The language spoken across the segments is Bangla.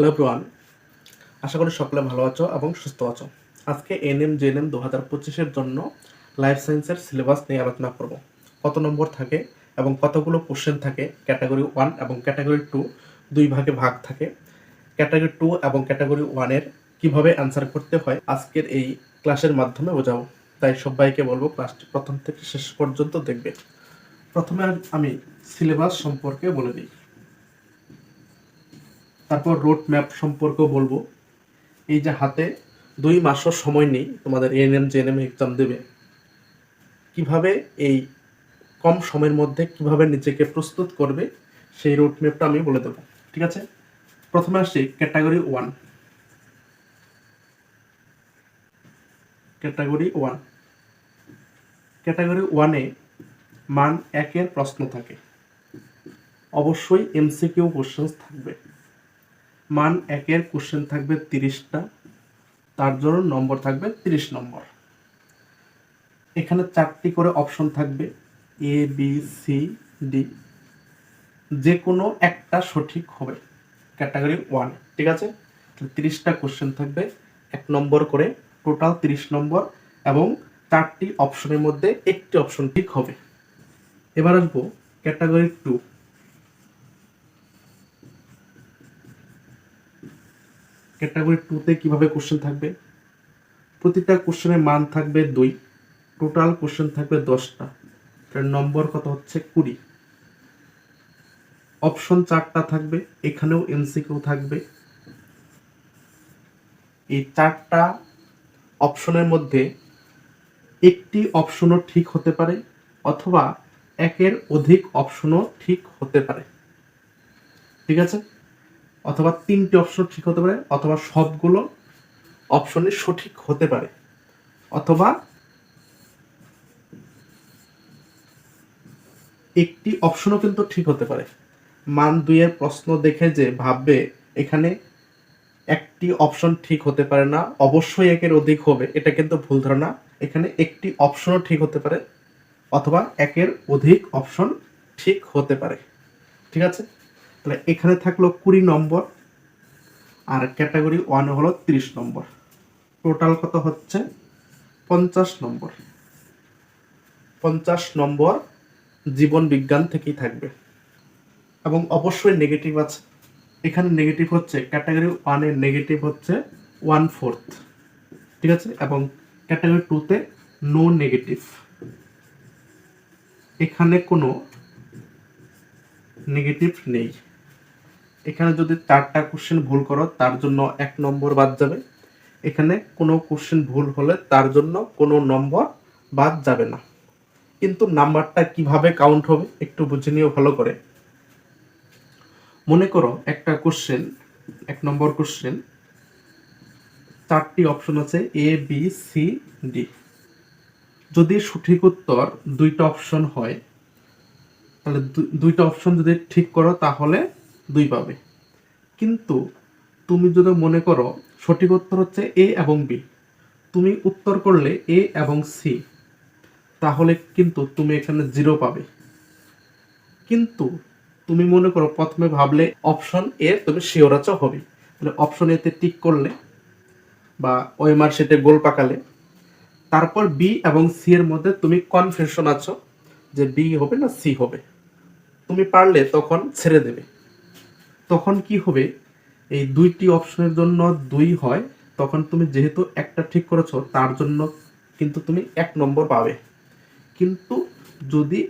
হ্যালো এভরিওয়ান, আশা করি সকলে ভালো আছো এবং সুস্থ আছো। আজকে এনএম, জেএনএম দু হাজার পঁচিশের জন্য লাইফ সায়েন্সের সিলেবাস নিয়ে আলোচনা করব। কত নম্বর থাকে এবং কতগুলো কোশ্চেন থাকে ক্যাটাগরি ওয়ান এবং ক্যাটাগরি টু দুই ভাগে ভাগ থাকে। ক্যাটাগরি টু এবং ক্যাটাগরি ওয়ানের কীভাবে অ্যান্সার করতে হয়, আজকের এই ক্লাসের মাধ্যমে বোঝাবো। তাই সবাইকে বলব ক্লাসটি প্রথম থেকে শেষ পর্যন্ত দেখবে। প্রথমে আমি সিলেবাস সম্পর্কে বলে দিই। তারপর রোড ম্যাপ সম্পর্কেও বলব। এই যে হাতে দুই মাসও সময় নেই তোমাদের এএনএম জেএনএম এক্সাম দেবে। কীভাবে এই কম সময়ের মধ্যে কীভাবে নিজেকে প্রস্তুত করবে, সেই রোড ম্যাপটা আমি বলে দেবো। ঠিক আছে? প্রথমে আসছি category one category one category ওয়ানে মান একের প্রশ্ন থাকে। অবশ্যই এমসিকিউ কোশ্চেন্স থাকবে। মান একের কোশ্চেন থাকবে তিরিশটা, তার জন্য নম্বর থাকবে তিরিশ নম্বর। এখানে চারটি করে অপশন থাকবে এ বি সি ডি যে কোনো একটা সঠিক হবে ক্যাটাগরি ওয়ান ঠিক আছে? তিরিশটা কোশ্চেন থাকবে, এক নম্বর করে টোটাল তিরিশ নম্বর, এবং চারটি অপশনের মধ্যে একটি অপশন ঠিক হবে। এবার আসব ক্যাটাগরি টু ক্যাটাগরি টুতে কীভাবে কোশ্চেন থাকবে? প্রতিটা কোশ্চেনের মান থাকবে দুই টোটাল কোশ্চেন থাকবে দশটা। এটার নম্বর কত হচ্ছে? কুড়ি। অপশন চারটা থাকবে, এখানেও এমসিকিউ থাকবে। এই চারটা অপশনের মধ্যে একটি অপশনও ঠিক হতে পারে অথবা একের অধিক অপশনও ঠিক হতে পারে। ঠিক আছে? অথবা তিনটি অপশন ঠিক হতে পারে, অথবা সবগুলো অপশনে সঠিক হতে পারে। অথবা একটি অপশনও কিন্তু ঠিক হতে পারে। মান দুইয়ের প্রশ্ন দেখে যে ভাববে, এখানে একটি অপশন ঠিক হতে পারে না, অবশ্যই একের অধিক হবে, এটা কিন্তু ভুল ধারণা। এখানে একটি অপশনও ঠিক হতে পারে, অথবা একের অধিক অপশন ঠিক হতে পারে। ঠিক আছে? তাহলে এখানে থাকল কুড়ি নম্বর আর ক্যাটাগরি ওয়ানে হলো তিরিশ নম্বর। টোটাল কত হচ্ছে? পঞ্চাশ নম্বর। পঞ্চাশ নম্বর জীবন বিজ্ঞান থেকেই থাকবে। এবং অবশ্যই নেগেটিভ আছে। এখানে নেগেটিভ হচ্ছে, ক্যাটাগরি ওয়ানের নেগেটিভ হচ্ছে ওয়ান ফোর্থ ঠিক আছে? এবং ক্যাটাগরি টুতে নো নেগেটিভ এখানে কোনো নেগেটিভ নেই। এখানে যদি চারটা কোশ্চেন ভুল করো, তার জন্য এক নম্বর বাদ যাবে। এখানে কোনো কোশ্চেন ভুল হলে তার জন্য কোনো নম্বর বাদ যাবে না। কিন্তু নাম্বারটা কীভাবে কাউন্ট হবে একটু বুঝে নিও ভালো করে। মনে করো একটা কোশ্চেন এক নম্বর কোশ্চেন চারটি অপশন আছে এ বি সি ডি যদি সঠিক উত্তর দুইটা অপশন হয়, তাহলে দুইটা অপশন যদি ঠিক করো, তাহলে দুই পাবে। কিন্তু তুমি যদি মনে করো সঠিক উত্তর হচ্ছে এ এবং বি, তুমি উত্তর করলে এ এবং সি, তাহলে কিন্তু তুমি এখানে জিরো পাবে। কিন্তু তুমি মনে করো প্রথমে ভাবলে অপশন এ তুমি শিওর আছো হবে। তাহলে অপশন এতে টিক করলে বা ওই মার্কশিটে গোল পাকালে, তারপর বি এবং সি এর মধ্যে তুমি কনফিউশন আছো যে বি হবে না সি হবে। তুমি পারলে তখন ছেড়ে দেবে। তখন কি হবে? এই দুইটি অপশনের জন্য দুই হয়। তখন তুমি যেহেতু একটা ঠিক করেছ, তার জন্য কিন্তু তুমি এক নম্বর পাবে। কিন্তু যদি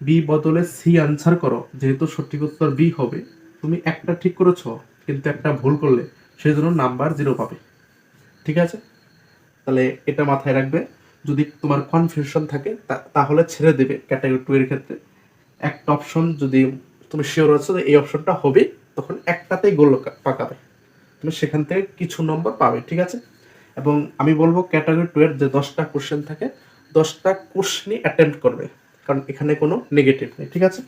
বি বদলে সি আনসার করো, যেহেতু সঠিক উত্তর বি হবে, তুমি একটা ঠিক করেছ, কিন্তু একটা ভুল করলে সেই জন্য নাম্বার জিরো পাবে। ঠিক আছে? তাহলে এটা মাথায় রাখবে। যদি তোমার কনফিউশন থাকে তাহলে ছেড়ে দেবে ক্যাটাগরি টু এর ক্ষেত্রে। একটা অপশন যদি তুমি শিওর আছো এই অপশনটা হবে তখন একটাতেই গোল পাকাবে। তুমি সেখান থেকে কিছু নম্বর পাবে, ঠিক আছে? এবং আমি বলব ক্যাটাগরি টু এর যে দশটা কোশ্চেন থাকে, দশটা কোশ্চেনই অ্যাটেম্প করবে, কারণ এখানে কোনো নেগেটিভ নেই, ঠিক আছে?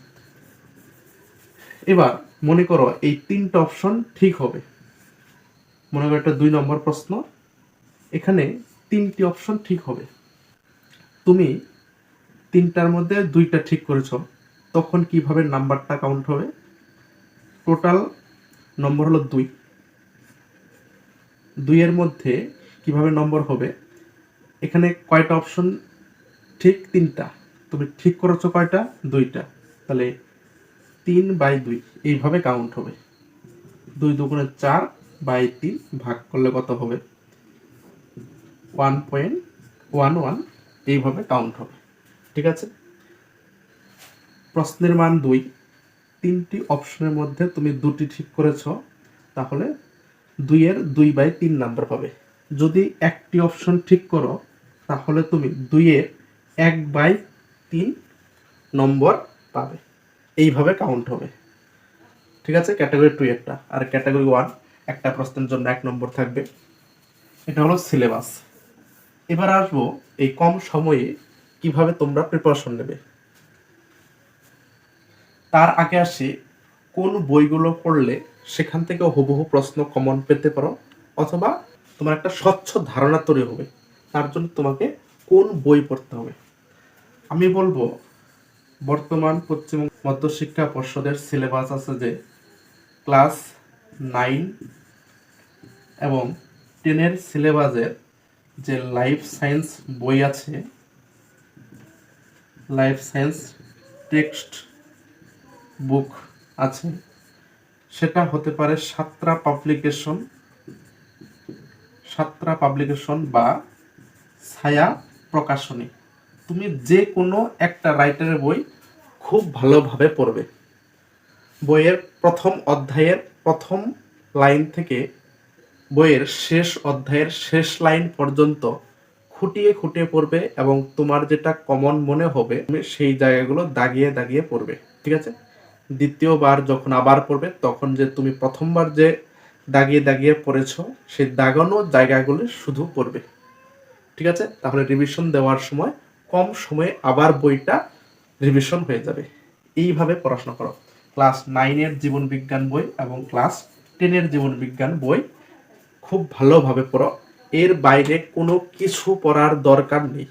এবার মনে করো এই তিনটা অপশন ঠিক হবে। মনে করো একটা দুই নম্বর প্রশ্ন, এখানে তিনটি অপশন ঠিক হবে। তুমি তিনটার মধ্যে দুইটা ঠিক করেছ, তখন কীভাবে নাম্বারটা কাউন্ট হবে? টোটাল নম্বর হলো দুই। দুইয়ের মধ্যে কীভাবে নম্বর হবে? এখানে কয়টা অপশন? ঠিক তিনটা। তুমি ঠিক করেছ কয়টা? দুইটা। তাহলে তিন বাই দুই, এইভাবে কাউন্ট হবে। দুই দুগুণে চার বাই তিন ভাগ করলে কত হবে? ওয়ান পয়েন্ট ওয়ান ওয়ান এইভাবে কাউন্ট হবে। ঠিক আছে? প্রশ্নের মান দুই। তিনটি অপশনের মধ্যে তুমি দুটি ঠিক করেছ, তাহলে দুইয়ের দুই বাই তিন নাম্বার পাবে। যদি একটি অপশন ঠিক করো, তাহলে তুমি দুইয়ের এক বাই তিন নম্বর পাবে। এইভাবে কাউন্ট হবে। ঠিক আছে? ক্যাটাগরি টু একটা। আর ক্যাটাগরি ওয়ান একটা প্রশ্নের জন্য এক নম্বর থাকবে। এটা হলো সিলেবাস এবার আসব এই কম সময়ে কীভাবে তোমরা প্রিপারেশন নেবে। তার আগে আসি, কোন বইগুলো পড়লে সেখান থেকে হুবহু প্রশ্ন কমন পেতে পারো? অথবা তোমার একটা স্বচ্ছ ধারণা তৈরি হবে, তার জন্য তোমাকে কোন বই পড়তে হবে? আমি বলব, বর্তমান পশ্চিম মধ্যশিক্ষা পর্ষদের সিলেবাস আছে যে ক্লাস নাইন এবং টেনের সিলেবাসের যে লাইফ সায়েন্স বই আছে লাইফ সায়েন্স টেক্সট বুক আছে। সেটা হতে পারে সাতরা পাবলিকেশন সাতরা পাবলিকেশন বা ছায়া প্রকাশনী। তুমি যে কোনো একটা রাইটারের বই খুব ভালোভাবে পড়বে। বইয়ের প্রথম অধ্যায়ের প্রথম লাইন থেকে বইয়ের শেষ অধ্যায়ের শেষ লাইন পর্যন্ত খুঁটিয়ে খুঁটিয়ে পড়বে এবং তোমার যেটা কমন মনে হবে, তুমি সেই জায়গাগুলো দাগিয়ে দাগিয়ে পড়বে। ঠিক আছে? দ্বিতীয়বার যখন আবার পড়বে, তখন যে তুমি প্রথমবার যে দাগিয়ে দাগিয়ে পড়েছ, সেই দাগানো জায়গাগুলি শুধু পড়বে। ঠিক আছে? তাহলে রিভিশন দেওয়ার সময়, কম সময়ে আবার বইটা রিভিশন হয়ে যাবে। এইভাবে পড়াশোনা করো। ক্লাস নাইনের জীবন বিজ্ঞান বই এবং ক্লাস টেনের জীবন বিজ্ঞান বই খুব ভালোভাবে পড়ো। এর বাইরে কোনো কিছু পড়ার দরকার নেই।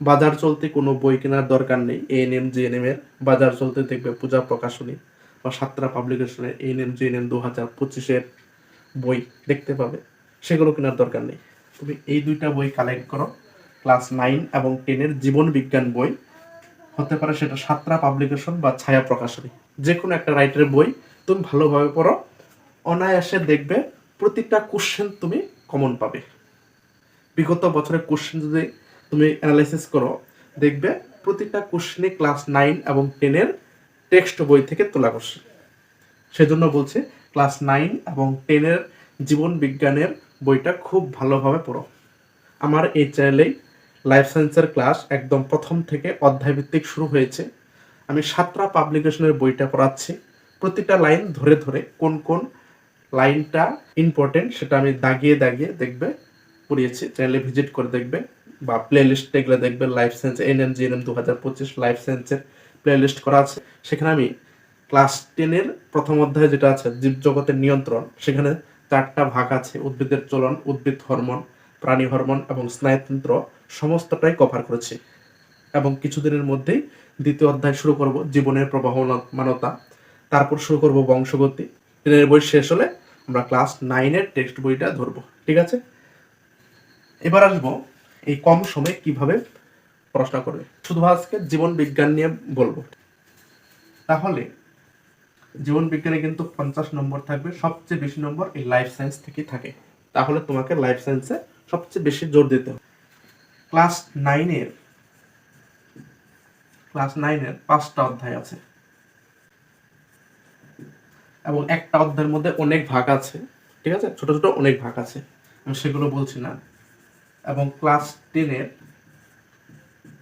বাজার চলতে কোনো বই কেনার দরকার নেই। এএনএম জিএনএম এর বাজার চলতে দেখবে পূজা প্রকাশনী বা সাতরা পাবলিকেশনের এএনএম জিএনএম দু হাজার পঁচিশের বই দেখতে পাবে। সেগুলো কেনার দরকার নেই। তুমি এই দুইটা বই কালেক্ট করো। ক্লাস নাইন এবং টেনের জীবন বিজ্ঞান বই। হতে পারে সেটা সাতরা পাবলিকেশন বা ছায়া প্রকাশনী। যে কোনো একটা রাইটারের বই তুমি ভালোভাবে পড়ো। অনায়াসে দেখবে প্রতিটা কোশ্চেন তুমি কমন পাবে। বিগত বছরের কোশ্চেন যদি তুমি অ্যানালাইসিস করো, দেখবে প্রতিটা কোশ্চেনে ক্লাস নাইন এবং টেনের টেক্সট বই থেকে তোলা কোশ্চেন সেজন্য বলছে ক্লাস নাইন এবং টেনের জীবন বিজ্ঞানের বইটা খুব ভালোভাবে পড়ো। আমার এই চ্যানেলেই লাইফ সায়েন্সের ক্লাস একদম প্রথম থেকে অধ্যায়ভিত্তিক শুরু হয়েছে। আমি সাতটা পাবলিকেশনের বইটা পড়াচ্ছি। প্রতিটা লাইন ধরে ধরে কোন কোন লাইনটা ইম্পর্টেন্ট সেটা আমি দাগিয়ে দাগিয়ে দেখবে, পড়িয়েছি। চ্যানেলে ভিজিট করে দেখবে। বা প্লে লিস্টে গেলে দেখবে life science N M G N M দু হাজার পঁচিশ লাইফ সায়েন্সের প্লে লিস্ট করা আছে। সেখানে আমি ক্লাস টেনের প্রথম অধ্যায়ে যেটা আছে, জীবজগতের নিয়ন্ত্রণ, সেখানে চারটা ভাগ আছে। উদ্ভিদের চলন, উদ্ভিদ হরমোন, প্রাণী হরমোন এবং স্নায়ুতন্ত্র সমস্তটাই কভার করেছি। এবং কিছুদিনের মধ্যেই দ্বিতীয় অধ্যায় শুরু করব, জীবনের প্রবাহমানতা তারপর শুরু করব বংশগতি। টেনের বই শেষ হলে আমরা ক্লাস নাইনের টেক্সট বইটা ধরবো, ঠিক আছে? এবার আসব এই কম সময়ে কীভাবে পড়াশোনা করবে? শুধু আজকে জীবন বিজ্ঞান নিয়ে বলব। তাহলে জীবন বিজ্ঞানে কিন্তু পঞ্চাশ নম্বর থাকবে, সবচেয়ে বেশি নম্বর এই লাইফ সায়েন্স থেকে থাকে। তাহলে তোমাকে লাইফ সায়েন্সে সবচেয়ে বেশি জোর দিতে হবে। ক্লাস নাইনের ক্লাস নাইনের পাঁচটা অধ্যায় আছে। এবং একটা অধ্যায়ের মধ্যে অনেক ভাগ আছে, ঠিক আছে? ছোট ছোট অনেক ভাগ আছে। আমি সেগুলো বলছি না। এবং ক্লাস টেনের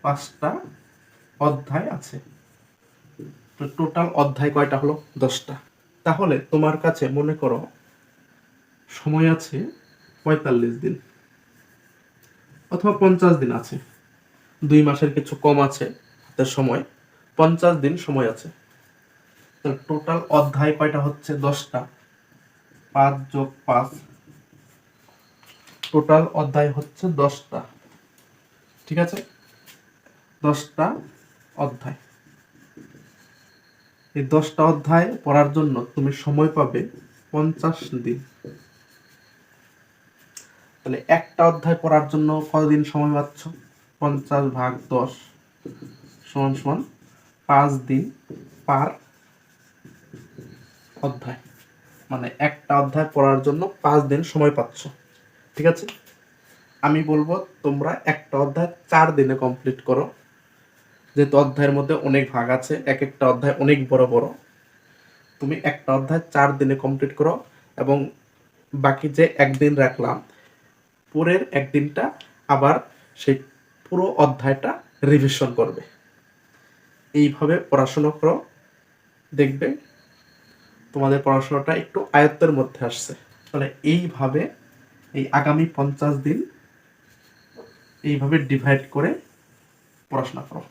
পাঁচটা অধ্যায় আছে। তো টোটাল অধ্যায় কয়টা হলো? দশটা। তাহলে তোমার কাছে মনে করো, সময় আছে পঁয়তাল্লিশ দিন অথবা পঞ্চাশ দিন আছে। দুই মাসের কিছু কম আছে, হাতের সময়। পঞ্চাশ দিন সময় আছে। টোটাল অধ্যায় কয়টা হচ্ছে? দশটা। পাঁচ যোগ পাঁচ টোটাল অধ্যায় হচ্ছে দশটা। ঠিক আছে? দশটা অধ্যায়। এই দশটা অধ্যায় পড়ার জন্য তুমি সময় পাবে পঞ্চাশ দিন। তাহলে একটা অধ্যায় পড়ার জন্য কতদিন সময় পাচ্ছ? পঞ্চাশ ভাগ দশ সমান সমান পাঁচ দিন পার অধ্যায়। মানে একটা অধ্যায় পড়ার জন্য পাঁচ দিন সময় পাচ্ছ। ঠিক আছে? আমি বলব তোমরা একটা অধ্যায় চার দিনে কমপ্লিট করো। যেহেতু অধ্যায়ের মধ্যে অনেক ভাগ আছে, এক একটা অধ্যায় অনেক বড় বড়। তুমি একটা অধ্যায় চার দিনে কমপ্লিট করো এবং বাকি যে একদিন রাখলাম, পরের একদিনটা আবার সেই পুরো অধ্যায়টা রিভিশন করবে। এইভাবে পড়াশোনা করো। দেখবে তোমাদের পড়াশোনাটা একটু আয়ত্তের মধ্যে আসছে। তাহলে এইভাবে এই আগামী পঞ্চাশ দিন এইভাবে ডিভাইড করে পড়াশোনা করো।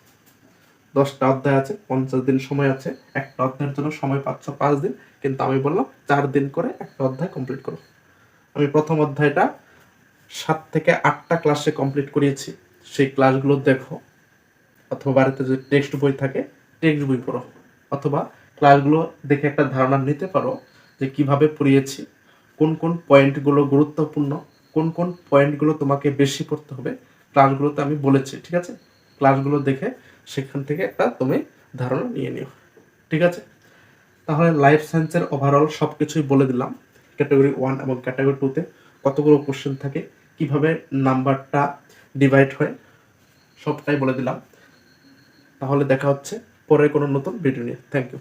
দশটা অধ্যায় আছে, পঞ্চাশ দিন সময় আছে, একটা অধ্যায়ের জন্য সময় পাচ্ছ পাঁচ দিন, কিন্তু আমি বললাম চার দিন করে একটা অধ্যায় কমপ্লিট করো। আমি প্রথম অধ্যায়টা সাত থেকে আটটা ক্লাসে কমপ্লিট করিয়েছি। সেই ক্লাসগুলো দেখো, অথবা বাড়িতে যদি টেক্সট বই থাকে টেক্সট বই পড়ো, অথবা ক্লাসগুলো দেখে একটা ধারণা নিতে পারো যে কীভাবে পড়িয়েছি। কোন কোন পয়েন্টগুলো গুরুত্বপূর্ণ, কোন কোন পয়েন্টগুলো তোমাকে বেশি পড়তে হবে ক্লাসগুলোতে আমি বলেছি, ঠিক আছে? ক্লাসগুলো দেখে সেখান থেকে একটা তুমি ধারণা নিয়ে নিও, ঠিক আছে? তাহলে লাইফ সায়েন্সের ওভারঅল সব কিছুই বলে দিলাম ক্যাটাগরি ওয়ান এবং ক্যাটাগরি টুতে কতগুলো কোশ্চেন থাকে, কীভাবে নাম্বারটা ডিভাইড হয়, সবটাই বলে দিলাম। তাহলে দেখা হচ্ছে পরে কোনো নতুন ভিডিও নিয়ে। Thank you